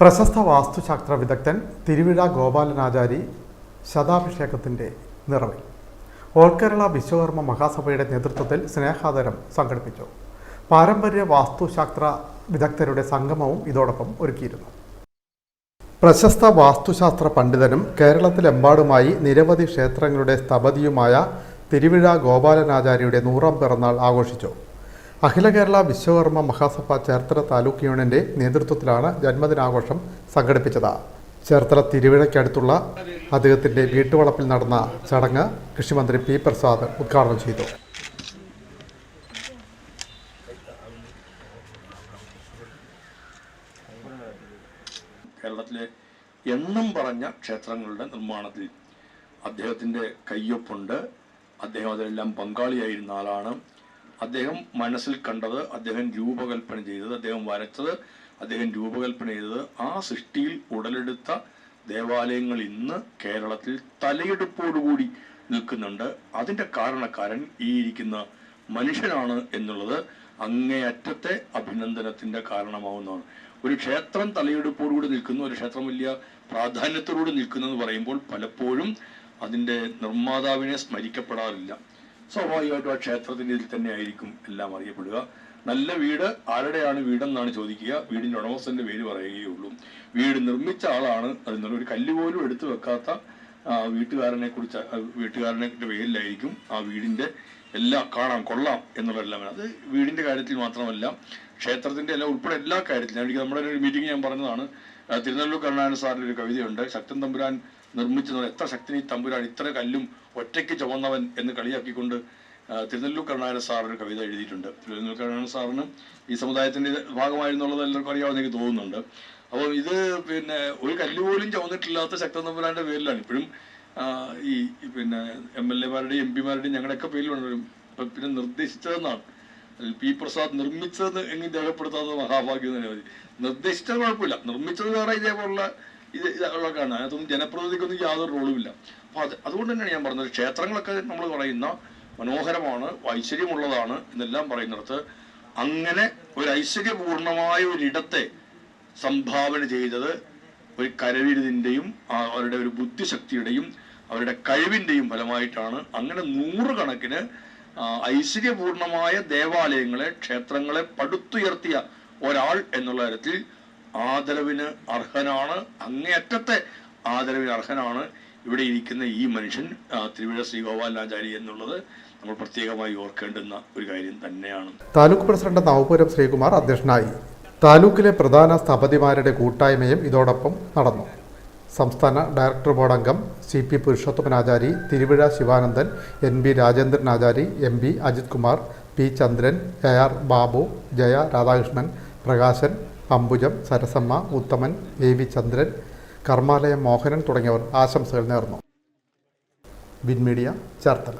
പ്രശസ്ത വാസ്തുശാസ്ത്ര വിദഗ്ധൻ തിരുവിഴ ഗോപാലനാചാരി ശതാഭിഷേകത്തിന്റെ നിറവിൽ. ഓൾ കേരള വിശ്വകർമ്മ മഹാസഭയുടെ നേതൃത്വത്തിൽ സ്നേഹാദരം സംഘടിപ്പിച്ചു. പാരമ്പര്യ വാസ്തുശാസ്ത്ര വിദഗ്ധരുടെ സംഗമവും ഇതോടൊപ്പം ഒരുക്കിയിരുന്നു. പ്രശസ്ത വാസ്തുശാസ്ത്ര പണ്ഡിതനും കേരളത്തിലെമ്പാടുമായി നിരവധി ക്ഷേത്രങ്ങളുടെ സ്ഥപതിയുമായ തിരുവിഴ ഗോപാലനാചാര്യയുടെ നൂറാം പിറന്നാൾ ആഘോഷിച്ചു. അഖില കേരള വിശ്വകർമ്മ മഹാസഭ ചേർത്തല താലൂക്ക് യൂണിയന്റെ നേതൃത്വത്തിലാണ് ജന്മദിനാഘോഷം സംഘടിപ്പിച്ചത്. ചേർത്തല തിരുവിഴയ്ക്കടുത്തുള്ള അദ്ദേഹത്തിന്റെ വീട്ടുവളപ്പിൽ നടന്ന ചടങ്ങ് കൃഷിമന്ത്രി പി പ്രസാദ് ഉദ്ഘാടനം ചെയ്തു. കേരളത്തിലെ എണ്ണം പറഞ്ഞ ക്ഷേത്രങ്ങളുടെ നിർമ്മാണത്തിൽ അദ്ദേഹത്തിന്റെ കയ്യൊപ്പുണ്ട്. അദ്ദേഹം അതിലെല്ലാം പങ്കാളിയായിരുന്ന ആളാണ്. അദ്ദേഹം മനസ്സിൽ കണ്ടത് അദ്ദേഹം രൂപകൽപ്പന ചെയ്തത് അദ്ദേഹം വരച്ചത് അദ്ദേഹം രൂപകൽപ്പന ചെയ്തത്. ആ സൃഷ്ടിയിൽ ഉടലെടുത്ത ദേവാലയങ്ങൾ ഇന്ന് കേരളത്തിൽ തലയെടുപ്പോടുകൂടി നിൽക്കുന്നുണ്ട്. അതിന്റെ കാരണക്കാരൻ ഈ ഇരിക്കുന്ന മനുഷ്യനാണ് എന്നുള്ളത് അങ്ങേയറ്റത്തെ അഭിനന്ദനത്തിന്റെ കാരണമാവുന്നതാണ്. ഒരു ക്ഷേത്രം തലയെടുപ്പോടുകൂടി നിൽക്കുന്നു ഒരു ക്ഷേത്രം വലിയ പ്രാധാന്യത്തോടുകൂടി നിൽക്കുന്നു എന്ന് പറയുമ്പോൾ പലപ്പോഴും അതിന്റെ നിർമ്മാതാവിനെ സ്മരിക്കപ്പെടാറില്ല. സ്വാഭാവികമായിട്ടും ആ ക്ഷേത്രത്തിന്റെ ഇതിൽ തന്നെ ആയിരിക്കും എല്ലാം അറിയപ്പെടുക. നല്ല വീട് ആരുടെയാണ് വീടെന്നാണ് ചോദിക്കുക. വീടിന്റെ ഉടമസ്ഥന്റെ പേര് പറയുകയുള്ളൂ. വീട് നിർമ്മിച്ച ആളാണ് അതിനുള്ള ഒരു കല്ല് പോലും എടുത്തു വെക്കാത്ത വീട്ടുകാരനെ കുറിച്ച് വീട്ടുകാരനെ പേരിലായിരിക്കും ആ വീടിന്റെ എല്ലാം കാണാം കൊള്ളാം എന്നുള്ളതെല്ലാം അത് വീടിന്റെ കാര്യത്തിൽ മാത്രമല്ല ക്ഷേത്രത്തിന്റെ എല്ലാം ഉൾപ്പെടെ എല്ലാ കാര്യത്തിലും. എനിക്ക് നമ്മുടെ ഒരു മീറ്റിംഗ് ഞാൻ പറഞ്ഞതാണ് തിരുനെല്ലൂർ കരുണാകരൻ സാറിന്റെ ഒരു കവിതയുണ്ട് ശക്തൻ തമ്പുരാൻ നിർമ്മിച്ചത് എത്ര ശക്തി തമ്പുരാൻ ഇത്ര കല്ലും ഒറ്റയ്ക്ക് ചുമന്നവൻ എന്ന് കളിയാക്കിക്കൊണ്ട് തിരുനെല്ലൂർ കരുണാകരൻ സാർ ഒരു കവിത എഴുതിയിട്ടുണ്ട്. തിരുനെല്ലൂർ കരുണാകരൻ സാറിന് ഈ സമുദായത്തിന്റെ ഭാഗമായിരുന്നുള്ളത് എല്ലാവർക്കും അറിയാമെന്ന് എനിക്ക് തോന്നുന്നുണ്ട്. അപ്പോൾ ഇത് പിന്നെ ഒരു കല്ല് പോലും ചുമന്നിട്ടില്ലാത്ത ശക്തൻ തമ്പുരാന്റെ പേരിലാണ്. ഇപ്പോഴും ഈ പിന്നെ എം എൽ എമാരുടെയും എം പിമാരുടെയും ഞങ്ങളുടെയൊക്കെ പേരിലുണ്ട്. ഇപ്പൊ പിന്നെ നിർദ്ദേശിച്ചതെന്നാണ്. പി പ്രസാദ് നിർമ്മിച്ചത് എങ്ങനെ രേഖപ്പെടുത്താത്ത മഹാഭാഗ്യം തന്നെ മതി നിർദ്ദേശിച്ചത് കുഴപ്പമില്ല. നിർമ്മിച്ചത് വേറെ ഇതേപോലുള്ള ഇത് ഉള്ളതൊക്കെയാണ് അതിനകത്തൊന്നും ജനപ്രതിനിധിക്കൊന്നും യാതൊരു റോളുമില്ല അപ്പൊ അത് അതുകൊണ്ട് തന്നെയാണ് ഞാൻ പറഞ്ഞത്. ക്ഷേത്രങ്ങളൊക്കെ നമ്മൾ പറയുന്ന മനോഹരമാണ് ഐശ്വര്യമുള്ളതാണ് എന്നെല്ലാം പറയുന്നിടത്ത്. അങ്ങനെ ഒരു ഐശ്വര്യപൂർണമായ ഒരിടത്തെ സംഭാവന ചെയ്തത് ഒരു കരവിരുതിന്റെയും അവരുടെ ഒരു ബുദ്ധിശക്തിയുടെയും അവരുടെ കഴിവിന്റെയും ഫലമായിട്ടാണ്. അങ്ങനെ നൂറുകണക്കിന് ഐശ്വര്യപൂർണമായ ദേവാലയങ്ങളെ ക്ഷേത്രങ്ങളെ പടുത്തുയർത്തിയ ഒരാൾ എന്നുള്ള തരത്തിൽ ആദരവിന് അർഹനാണ്. അങ്ങേയറ്റത്തെ ആദരവിന് അർഹനാണ് ഇവിടെ ഇരിക്കുന്ന ഈ മനുഷ്യൻ ത്രിപുര ശ്രീഗോപാലാചാരി എന്നുള്ളത് നമ്മൾ പ്രത്യേകമായി ഓർക്കേണ്ടുന്ന ഒരു കാര്യം തന്നെയാണ്. താലൂക്ക് പ്രസിഡന്റ് നവപുരം ശ്രീകുമാർ അധ്യക്ഷനായി. താലൂക്കിലെ പ്രധാന സ്ഥപതിമാരുടെ കൂട്ടായ്മയും ഇതോടൊപ്പം നടന്നു. സംസ്ഥാന ഡയറക്ടർ ബോർഡ് അംഗം C P Purushothamanachari Thiruvizha Sivanandan N B Rajendran Achari M B Ajith Kumar P Chandran A R Babu Jaya Radhakrishnan Prakashan Ambujam Sarasamma Uthaman A V Chandran Karmalayam Mohanan തുടങ്ങിയവർ ആശംസകൾ നേർന്നു. Win media Cherthala.